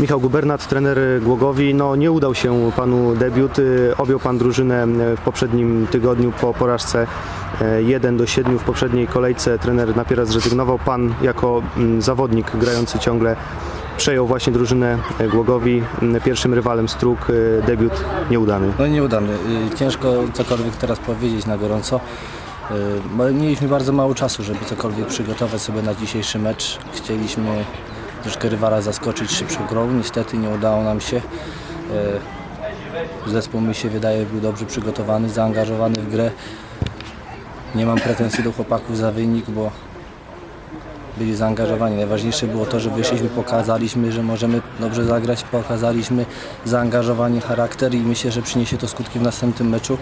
Michał Gubernat, trener Głogowi. No nie udał się panu debiut. Y, Objął pan drużynę y, w poprzednim tygodniu po porażce y, 1 do 7 w poprzedniej kolejce. Trener Napiera zrezygnował. Pan jako mm, zawodnik grający ciągle przejął właśnie drużynę y, Głogowi. Pierwszym rywalem Strug y, debiut nieudany. No nieudany. Y, Ciężko cokolwiek teraz powiedzieć na gorąco. Y, Mieliśmy bardzo mało czasu, żeby cokolwiek przygotować sobie na dzisiejszy mecz. Chcieliśmy troszkę rywala zaskoczyć szybszą grą. Niestety nie udało nam się. Y, Zespół mi się wydaje był dobrze przygotowany, zaangażowany w grę. Nie mam pretensji do chłopaków za wynik, bo byli zaangażowani. Najważniejsze było to, że wyszliśmy, pokazaliśmy, że możemy dobrze zagrać, pokazaliśmy zaangażowanie, charakter i myślę, że przyniesie to skutki w następnym meczu.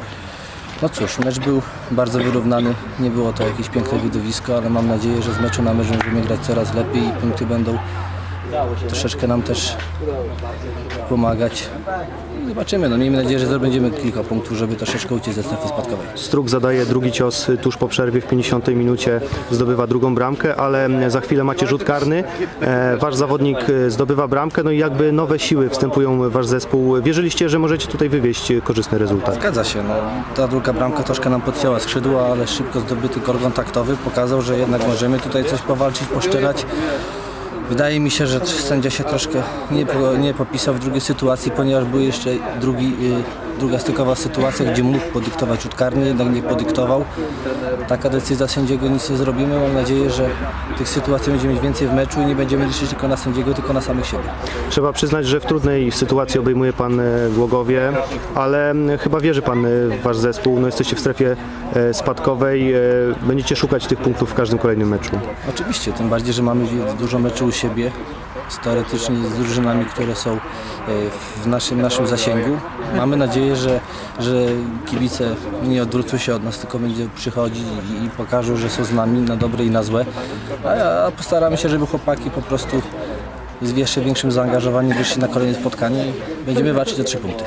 No cóż, mecz był bardzo wyrównany, nie było to jakieś piękne widowisko, ale mam nadzieję, że z meczu na mecz będziemy grać coraz lepiej i punkty będą troszeczkę nam też pomagać. Zobaczymy, no miejmy nadzieję, że zdobędziemy kilka punktów, żeby troszeczkę uciec ze strefy spadkowej. Strug zadaje drugi cios tuż po przerwie w 50 minucie, zdobywa drugą bramkę, ale za chwilę macie rzut karny. E, Wasz zawodnik y, zdobywa bramkę, no i jakby nowe siły wstępują w wasz zespół. Wierzyliście, że możecie tutaj wywieźć korzystny rezultat. Zgadza się, no, ta druga bramka troszkę nam podcięła skrzydła, ale szybko zdobyty kor kontaktowy pokazał, że jednak możemy tutaj coś powalczyć, poszczelać. Wydaje mi się, że sędzia się troszkę nie, po, nie popisał w drugiej sytuacji, ponieważ był jeszcze drugi, y, druga stykowa sytuacja, gdzie mógł podyktować rzut karny, jednak nie podyktował. Taka decyzja sędziego nic nie zrobimy. Mam nadzieję, że tych sytuacji będziemy mieć więcej w meczu i nie będziemy liczyć tylko na sędziego, tylko na samych siebie. Trzeba przyznać, że w trudnej sytuacji obejmuje pan e, Głogowie, ale chyba wierzy pan e, w wasz zespół. No jesteście w strefie e, spadkowej, będziecie szukać tych punktów w każdym kolejnym meczu. Oczywiście, tym bardziej, że mamy dużo meczy u siebie, teoretycznie z drużynami, które są w naszym, naszym zasięgu. Mamy nadzieję, że, że kibice nie odwrócą się od nas, tylko będzie przychodzić i, i pokażą, że są z nami na dobre i na złe. A, a postaramy się, żeby chłopaki po prostu z jeszcze większym zaangażowaniem wyszli na kolejne spotkanie i będziemy walczyć o trzy punkty.